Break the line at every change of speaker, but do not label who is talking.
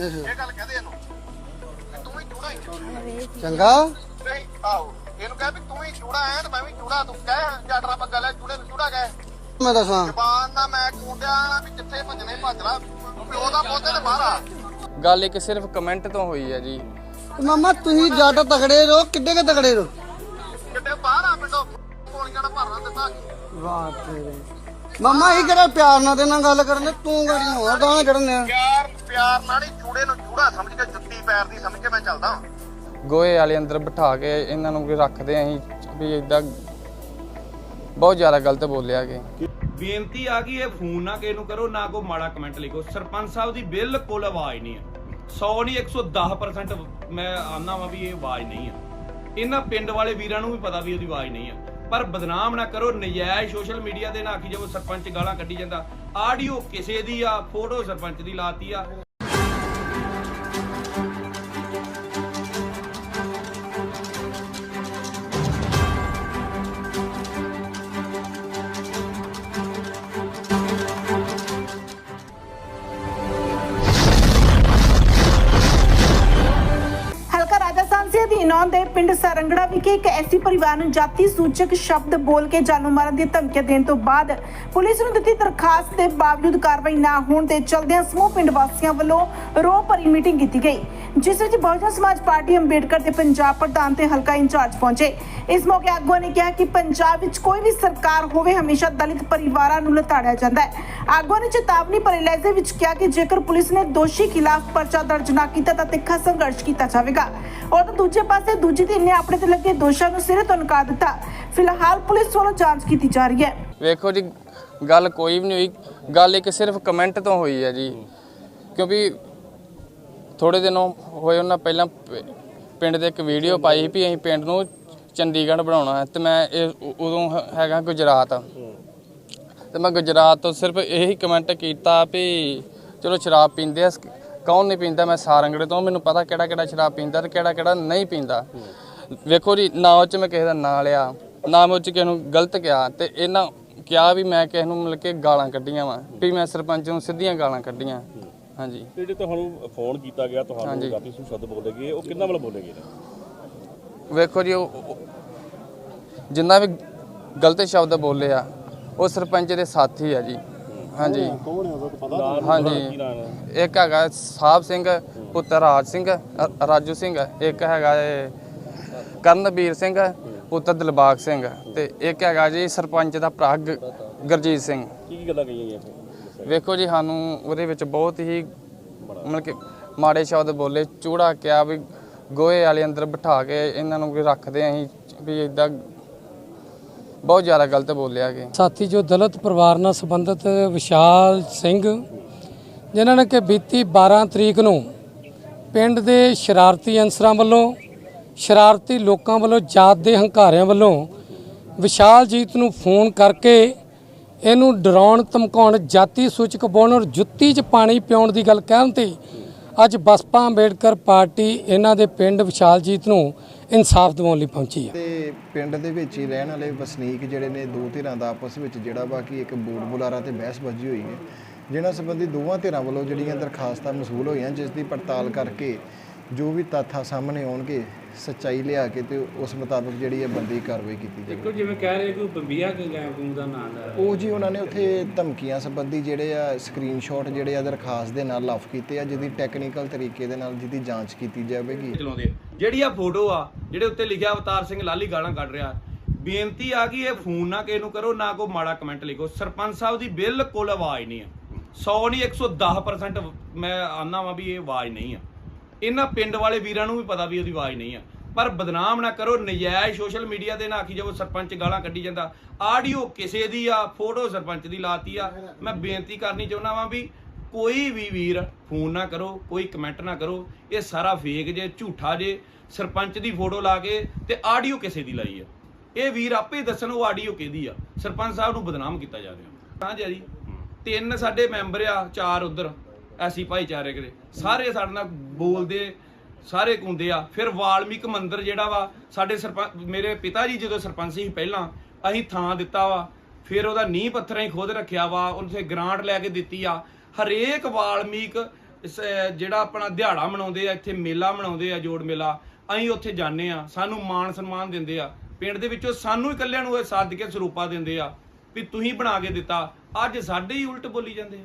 ਇਹ ਗੱਲ ਕਹਦੇ ਇਹਨੂੰ ਕਿ ਤੂੰ ਵੀ ਚੂੜਾ ਹੀ
ਚੰਗਾ।
ਨਹੀਂ ਇਹਨੂੰ ਕਹਿ ਵੀ ਤੂੰ ਵੀ ਚੂੜਾ ਐ ਤੇ ਮੈਂ ਵੀ ਚੂੜਾ ਤੂੰ ਕਹਿ ਜੱਟਰਾ ਬੱਗਾ ਲੈ ਚੂੜੇ ਨੂੰ ਚੂੜਾ ਕਹਿ।
ਮੈਂ ਦੱਸਾਂ।
ਜ਼ਬਾਨ ਨਾਲ ਮੈਂ ਕੁੰਡਿਆ ਨਾ ਵੀ ਜਿੱਥੇ ਭੱਜਣੇ ਭੱਜ ਲਾ। ਪਿਓ ਦਾ ਪੋਤੇ ਤੇ ਬਾਹਰ ਆ
ਗੱਲ ਇੱਕ ਸਿਰਫ ਕਮੈਂਟ ਤੋਂ ਹੋਈ ਹੈ ਜੀ।
ਮਾਮਾ ਤੁਸੀਂ ਜੱਟ ਤਗੜੇ ਰਹੋ ਕਿੱਡੇ ਕੇ ਤਗੜੇ ਰਹੋ?
ਕਿਤੇ ਬਾਹਰ ਆ ਪਿੰਡੋਂ ਪੋਲੀਆਂ ਦਾ ਭਰਨਾ ਦਿੱਤਾ
ਵਾਹ ਤੇਰੇ। ਮਾਮਾ ਇਹ ਕਿਹੜਾ ਪਿਆਰ ਨਾਲ ਤੇ ਨਾਲ ਗੱਲ ਕਰਨ ਤੂੰ ਗਾੜੀ ਹੋਰ ਗਾਣਾ ਕੱਢਨੇ ਆ
ਪਿਆਰ ਪਿਆਰ ਨਾਲ ਹੀ ਚੂੜੇ ਨੂੰ ਚੂੜਾ ਸਮਝ ਕੇ ਜੁੱਤੀ ਪੈਰ ਦੀ ਸਮਝ ਕੇ ਮੈਂ ਚੱਲਦਾ
ਗੋਏ ਵਾਲੇ ਅੰਦਰ ਬਿਠਾ ਕੇ ਇਹਨਾਂ ਨੂੰ ਵੀ ਰੱਖਦੇ ਆਂ ਅਸੀਂ ਵੀ ਇਦਾਂ ਬਹੁਤ ਜ਼ਿਆਦਾ ਗਲਤ ਬੋਲਿਆ ਕਿ।
ਬੇਨਤੀ ਆ ਗਈ ਇਹ ਫੋਨ ਨਾ ਕਿਸੇ ਨੂੰ ਕਰੋ ਨਾ ਕੋ ਮਾੜਾ ਕਮੈਂਟ ਲਿਖੋ। ਸਰਪੰਚ ਸਾਹਿਬ ਦੀ ਬਿਲਕੁਲ ਆਵਾਜ਼ ਨਹੀਂ ਹੈ। 100 ਨਹੀਂ 110% ਮੈਂ ਆਨਾ ਵਾਂ ਵੀ ਇਹ ਆਵਾਜ਼ ਨਹੀਂ ਹੈ। ਇਹਨਾਂ ਪਿੰਡ ਵਾਲੇ ਵੀਰਾਂ ਨੂੰ ਵੀ ਪਤਾ ਵੀ ਉਹਦੀ ਆਵਾਜ਼ ਨਹੀਂ ਹੈ। ਪਰ ਬਦਨਾਮ ਨਾ ਕਰੋ ਨਜਾਇਜ਼ ਸੋਸ਼ਲ ਮੀਡੀਆ ਤੇ ਨਾ ਆਖੀ ਜਾਓ ਸਰਪੰਚ ਗਾਲਾਂ ਕੱਢੀ ਜਾਂਦਾ। ਆਡੀਓ ਕਿਸੇ ਦੀ ਆ ਫੋਟੋ ਸਰਪੰਚ ਦੀ ਲਾਤੀ ਆ।
ਸਾਂਸੀ ਅਧੀਨ ਪਿੰਡ ਸਰੰਗੜਾ ਵਿਖੇ ਇੱਕ ਐਸੀ ਪਰਿਵਾਰ ਨੂੰ ਜਾਤੀ ਸੂਚਕ ਸ਼ਬਦ ਬੋਲ ਕੇ ਜਾਨੋਂ ਮਾਰਨ ਦੀ ਧਮਕੀਆਂ ਦੇਣ ਤੋਂ ਬਾਅਦ ਪੁਲਿਸ ਨੂੰ ਦਿੱਤੀ ਦਰਖਾਸਤ ਦੇ ਬਾਵਜੂਦ ਕਾਰਵਾਈ ਨਾ ਹੋਣ ਦੇ ਚਲਦਿਆਂ ਸਮੂਹ ਪਿੰਡ ਵਾਸੀਆਂ ਵੱਲੋਂ ਰੋਹ ਭਰੀ ਮੀਟਿੰਗ ਕੀਤੀ ਗਈ, ਜਿਸ ਵਿੱਚ ਬਹੁਜਨ ਸਮਾਜ ਪਾਰਟੀ, ਅੰਬੇਡਕਰ ਦੇ ਪੰਜਾਬ ਪ੍ਰਧਾਨ ਤੇ ਹਲਕਾ ਇੰਚਾਰਜ ਪਹੁੰਚੇ। ਇਸ ਮੌਕੇ ਆਗੂਆਂ ਨੇ ਕਿਹਾ ਕਿ ਪੰਜਾਬ ਵਿੱਚ ਕੋਈ ਵੀ ਸਰਕਾਰ ਹੋਵੇ, ਹਮੇਸ਼ਾ ਦਲਿਤ ਪਰਿਵਾਰਾਂ ਨੂੰ ਲਤਾੜਿਆ ਜਾਂਦਾ ਹੈ। ਆਗੂਆਂ ਨੇ ਚੇਤਾਵਨੀ ਭਰੇ ਲਹਿਜੇ ਵਿੱਚ ਕਿਹਾ ਕਿ ਜੇਕਰ ਪੁਲਿਸ ਨੇ ਦੋਸ਼ੀ ਖਿਲਾਫ ਪਰਚਾ ਦਰਜ ਨਾ ਕੀਤਾ ਤਾਂ ਤਿੱਖਾ ਸੰਘਰਸ਼ ਕੀਤਾ ਜਾਵੇਗਾ। ਔਰ ਦੂਜੇ ਪਾਸੇ ਦੂਜੀ ਧਿਰ ਨੇ ਆਪਣੇ ਤੇ ਲੱਗੇ ਦੋਸ਼ਾਂ ਨੂੰ ਸਿਰੇ ਤੋਂ ਨਕਾਰ ਦਿੱਤਾ। ਫਿਲਹਾਲ ਪੁਲਿਸ ਵੱਲੋਂ ਜਾਂਚ ਕੀਤੀ ਜਾ ਰਹੀ ਹੈ।
ਵੇਖੋ ਜੀ, ਗੱਲ ਕੋਈ ਵੀ ਨਹੀਂ ਹੋਈ। ਗੱਲ ਇੱਕ ਸਿਰਫ ਕਮੈਂਟ ਤੋਂ ਹੋਈ ਹੈ ਜੀ। ਕਿਉਂਕਿ ਥੋੜੇ ਦਿਨੋਂ ਹੋਏ ਉਹਨਾਂ ਪਹਿਲਾਂ ਪਿੰਡ ਦੇ ਇੱਕ ਵੀਡੀਓ ਪਾਈ ਵੀ ਅਸੀਂ ਪਿੰਡ ਨੂੰ ਚੰਡੀਗੜ੍ਹ ਬਣਾਉਣਾ ਹੈ। ਤੇ ਮੈਂ ਇਹ ਉਦੋਂ ਹੈਗਾ ਗੁਜਰਾਤ। ਤੇ ਮੈਂ ਗੁਜਰਾਤ ਤੋਂ ਸਿਰਫ ਇਹੀ ਕਮੈਂਟ ਕੀਤਾ ਵੀ ਚਲੋ ਸ਼ਰਾਬ ਪੀਂਦੇ ਆ ਕੌਣ ਨਹੀਂ ਪੀਂਦਾ ਮੈਂ ਸਾਰੰਗੜੇ ਤੋਂ ਮੈਨੂੰ ਪਤਾ ਕਿਹੜਾ ਕਿਹੜਾ ਸ਼ਰਾਬ ਪੀਂਦਾ ਤੇ ਕਿਹੜਾ ਕਿਹੜਾ ਨਹੀਂ ਪੀਂਦਾ। ਵੇਖੋ ਜੀ ਨਾ ਉਹ ਚ ਮੈਂ ਕਿਸੇ ਦਾ ਨਾਂ ਲਿਆ ਨਾ ਮੈਂ ਉਹ ਚ ਕਿਸੇ ਨੂੰ ਗਲਤ ਕਿਹਾ ਤੇ ਇਹਨਾਂ ਕਿਹਾ ਵੀ ਮੈਂ ਕਿਸੇ ਨੂੰ ਮਿਲ ਕੇ ਗਾਲਾਂ ਕੱਢੀਆਂ ਵਾ ਵੀ ਮੈਂ ਸਰਪੰਚ ਨੂੰ ਸਿੱਧੀਆਂ ਗਾਲਾਂ ਕੱਢੀਆਂ। ਹਾਂਜੀ।
ਜਿਹੜੇ ਤੁਹਾਨੂੰ ਫੋਨ ਕੀਤਾ ਗਿਆ ਤੁਹਾਨੂੰ। ਜਾਤੀ ਸੂ ਸ਼ਬਦ ਬੋਲੇ ਗਏ ਉਹ ਕਿੰਨਾ ਵੱਲ ਬੋਲੇ ਗਏ? ਨੇ
ਵੇਖੋ ਜੀ ਉਹ- ਜਿੰਨਾ ਵੀ ਗਲਤ ਸ਼ਬਦ ਬੋਲੇ ਆ ਉਹ ਸਰਪੰਚ ਦੇ ਸਾਥੀ ਆ ਜੀ। ਹਾਂਜੀ।
ਨਾਂ-
ਹਾਂਜੀ।
ਕੀ ਨਾਮ ਹੈ?
ਇੱਕ ਹੈਗਾ ਸਾਹਿਬ ਸਿੰਘ ਪੁੱਤਰ ਰਾਜ ਸਿੰਘ ਅ- ਰਾਜੂ ਸਿੰਘ। ਇੱਕ ਹੈਗਾ ਇਹ ਕਰਨਵੀਰ ਸਿੰਘ ਪੁੱਤਰ ਦਿਲਬਾਗ ਸਿੰਘ। ਤੇ ਇੱਕ ਹੈਗਾ ਜੀ ਸਰਪੰਚ ਦਾ ਭਰਾ ਗ- ਗੁਰਜੀਤ ਸਿੰਘ।
ਕੀ ਕੀ ਗੱਲਾਂ ਕਹੀਆਂ ਗਈਆਂ ਫਿਰ?
ਵੇਖੋ ਜੀ ਸਾਨੂੰ ਉਹਦੇ ਵਿੱਚ ਬਹੁਤ ਹੀ ਮਤਲਬ ਕਿ ਮਾੜੇ ਸ਼ਬਦ ਬੋਲੇ ਚੂੜਾ ਕਿਹਾ ਵੀ ਗੋਏ ਵਾਲੇ ਅੰਦਰ ਬਿਠਾ ਕੇ ਇਹਨਾਂ ਨੂੰ ਵੀ ਰੱਖਦੇ ਆਂ ਅਸੀਂ ਵੀ ਇਦਾਂ ਬਹੁਤ ਜ਼ਿਆਦਾ ਗਲਤ ਬੋਲਿਆ ਕਿ।
ਸਾਥੀ, ਜੋ ਦਲਿਤ ਪਰਿਵਾਰ ਨਾਲ ਸੰਬੰਧਿਤ ਵਿਸ਼ਾਲ ਸਿੰਘ, ਜਿਨ੍ਹਾਂ ਨੇ ਕਿ ਬੀਤੀ 12 ਤਰੀਕ ਨੂੰ ਪਿੰਡ ਦੇ ਸ਼ਰਾਰਤੀ ਅਨਸਰਾਂ ਵੱਲੋਂ, ਸ਼ਰਾਰਤੀ ਲੋਕਾਂ ਵੱਲੋਂ ਜਾਤ ਦੇ ਹੰਕਾਰਿਆਂ ਵੱਲੋਂ ਵਿਸ਼ਾਲਜੀਤ ਨੂੰ ਫੋਨ ਕਰਕੇ ਇਹਨੂੰ ਡਰਾਉਣ, ਧਮਕਾਉਣ, ਜਾਤੀ ਸੂਚਕ ਬੋਲਣ ਔਰ ਜੁੱਤੀ 'ਚ ਪਾਣੀ ਪਿਉਣ ਦੀ ਗੱਲ ਕਹਿਣ ਤੇ ਅੱਜ ਬਸਪਾ ਅੰਬੇਡਕਰ ਪਾਰਟੀ ਇਹਨਾਂ ਦੇ ਪਿੰਡ ਵਿਸ਼ਾਲਜੀਤ ਨੂੰ ਇਨਸਾਫ ਦਿਵਾਉਣ ਲਈ ਪਹੁੰਚੀ ਹੈ
ਤੇ ਪਿੰਡ ਦੇ ਵਿੱਚ ਹੀ ਰਹਿਣ ਵਾਲੇ ਵਸਨੀਕ ਜਿਹੜੇ ਨੇ ਦੋ ਧਿਰਾਂ ਦਾ ਆਪਸ ਵਿੱਚ ਜਿਹੜਾ ਵਾ ਕਿ ਇੱਕ ਬੋਲ ਬੁਲਾਰਾ ਤੇ ਬਹਿਸਬਾਜ਼ੀ ਹੋਈ ਹੈ, ਜਿਨ੍ਹਾਂ ਸੰਬੰਧੀ ਦੋਵਾਂ ਧਿਰਾਂ ਵੱਲੋਂ ਜਿਹੜੀਆਂ ਦਰਖਾਸਤਾਂ ਮਸੂਲ ਹੋਈਆਂ, ਜਿਸ ਦੀ ਪੜਤਾਲ ਕਰਕੇ ਜੋ ਵੀ ਤੱਥਾਂ ਸਾਹਮਣੇ ਆਉਣਗੇ ਸੱਚਾਈ ਲਿਆ ਕੇ ਤੇ ਉਸ ਮੁਤਾਬਕ ਜਿਹੜੀ ਹੈ ਬੰਦੀ ਕਾਰਵਾਈ ਕੀਤੀ ਜਾਵੇ।
ਜਿਵੇਂ ਕਹਿ ਰਹੇ ਕੋਈ ਬੰਬੀਆ ਗੈਂਗ ਦਾ ਨਾਂ ਲੈ
ਉਹ ਜੀ ਉਹਨਾਂ ਨੇ ਉੱਥੇ ਧਮਕੀਆਂ ਸੰਬੰਧੀ ਜਿਹੜੇ ਆ ਸਕਰੀਨਸ਼ਾਟ ਜਿਹੜੇ ਆ ਦਰਖਾਸਤ ਦੇ ਨਾਲ ਲਾਫ ਕੀਤੇ ਆ ਜਿਹਦੀ ਟੈਕਨੀਕਲ ਤਰੀਕੇ ਦੇ ਨਾਲ ਜਿਹਦੀ ਜਾਂਚ ਕੀਤੀ ਜਾਵੇਗੀ।
ਚਲਾਉਂਦੇ ਆ। ਜਿਹੜੀ ਆ ਫੋਟੋ ਆ ਜਿਹੜੇ ਉੱਤੇ ਲਿਖਿਆ ਅਵਤਾਰ ਸਿੰਘ ਲਾਲੀ ਗਾਲਾਂ ਕੱਢ ਰਿਹਾ ਬੇਨਤੀ ਆ ਗਈ ਇਹ ਫੋਨ ਨਾ ਕਿਸੇ ਨੂੰ ਕਰੋ ਨਾ ਕੋ ਮਾੜਾ ਕਮੈਂਟ ਲਿਖੋ। ਸਰਪੰਚ ਸਾਹਿਬ ਦੀ ਬਿਲਕੁਲ ਆਵਾਜ਼ ਨਹੀਂ ਹੈ 100 ਨਹੀਂ 110% ਮੈਂ ਆਨਾ ਵਾਂ ਵੀ ਇਹ ਆਵਾਜ਼ ਨਹੀਂ ਆ। ਇਹਨਾਂ ਪਿੰਡ ਵਾਲੇ ਵੀਰਾਂ ਨੂੰ ਵੀ ਪਤਾ ਵੀ ਉਹਦੀ ਆਵਾਜ਼ ਨਹੀਂ ਆ। ਪਰ ਬਦਨਾਮ ਨਾ ਕਰੋ, ਨਜਾਇਜ਼ ਸੋਸ਼ਲ ਮੀਡੀਆ ਤੇ ਨਾ ਆਖੀ ਜਾਓ, ਸਰਪੰਚ ਗਾਲਾਂ ਕੱਢੀ ਜਾਂਦਾ। ਆਡੀਓ ਕਿਸੇ ਦੀ ਆ ਫੋਟੋ ਸਰਪੰਚ ਦੀ ਲਾਤੀ ਆ। ਮੈਂ ਬੇਨਤੀ ਕਰਨੀ ਚਾਹੁੰਦਾ ਵਾਂ ਵੀ ਕੋਈ ਵੀ ਵੀਰ ਫੋਨ ਨਾ ਕਰੋ, ਕੋਈ ਕਮੈਂਟ ਨਾ ਕਰੋ, ਇਹ ਸਾਰਾ ਫੇਕ ਜੇ, ਝੂਠਾ ਜੇ, ਸਰਪੰਚ ਦੀ ਫੋਟੋ ਲਾ ਕੇ ਤੇ ਆਡੀਓ ਕਿਸੇ ਦੀ ਲਾਈ ਆ। ਇਹ ਵੀਰ ਆਪੇ ਦੱਸਣ ਉਹ ਆਡੀਓ ਕਿਹਦੀ ਆ। ਸਰਪੰਚ ਸਾਹਿਬ ਨੂੰ ਬਦਨਾਮ ਕੀਤਾ ਜਾ ਰਿਹਾ। ਹਾਂ ਜੀ ਤਿੰਨ ਸਾਡੇ ਮੈਂਬਰ ਆ, ਚਾਰ ਉਧਰ ਐਸੀ ਭਾਈਚਾਰੇ ਦੇ ਸਾਰੇ ਸਾਡੇ ਨਾਲ ਬੋਲਦੇ ਸਾਰੇ ਕੁੰਦੇ ਆ। ਫਿਰ ਵਾਲਮੀਕ ਮੰਦਿਰ ਜਿਹੜਾ ਵਾ ਸਾਡੇ ਸਰਪੰਚ ਮੇਰੇ ਪਿਤਾ ਜੀ ਜਦੋਂ ਸਰਪੰਚ ਸੀ ਪਹਿਲਾਂ ਅਸੀਂ ਥਾਂ ਦਿੱਤਾ ਵਾ। ਫਿਰ ਉਹਦਾ ਨੀਂਹ ਪੱਥਰਾਂ ਹੀ ਖੋਦ ਰੱਖਿਆ ਵਾ ਉਹਨੇ ਗ੍ਰਾਂਟ ਲੈ ਕੇ ਦਿੱਤੀ ਆ। ਹਰੇਕ ਵਾਲਮੀਕ ਇਸ, ਜਿਹੜਾ ਆਪਣਾ ਦਿਹਾੜਾ ਮਨਾਉਂਦੇ ਆ ਇੱਥੇ ਮੇਲਾ ਮਨਾਉਂਦੇ ਆ ਜੋੜ ਮੇਲਾ ਅਸੀਂ ਉੱਥੇ ਜਾਂਦੇ ਆ। ਸਾਨੂੰ ਮਾਣ ਸਨਮਾਨ ਦਿੰਦੇ ਆ। ਪਿੰਡ ਦੇ ਵਿੱਚੋਂ ਸਾਨੂੰ ਇਕੱਲਿਆਂ ਨੂੰ ਇਹ ਸੱਦ ਕੇ ਸਰੂਪਾ ਦਿੰਦੇ ਆ ਵੀ ਤੁਸੀਂ ਬਣਾ ਕੇ ਦਿੱਤਾ। ਅੱਜ ਸਾਡੇ ਹੀ ਉਲਟ ਬੋਲੀ ਜਾਂਦੇ ਆ।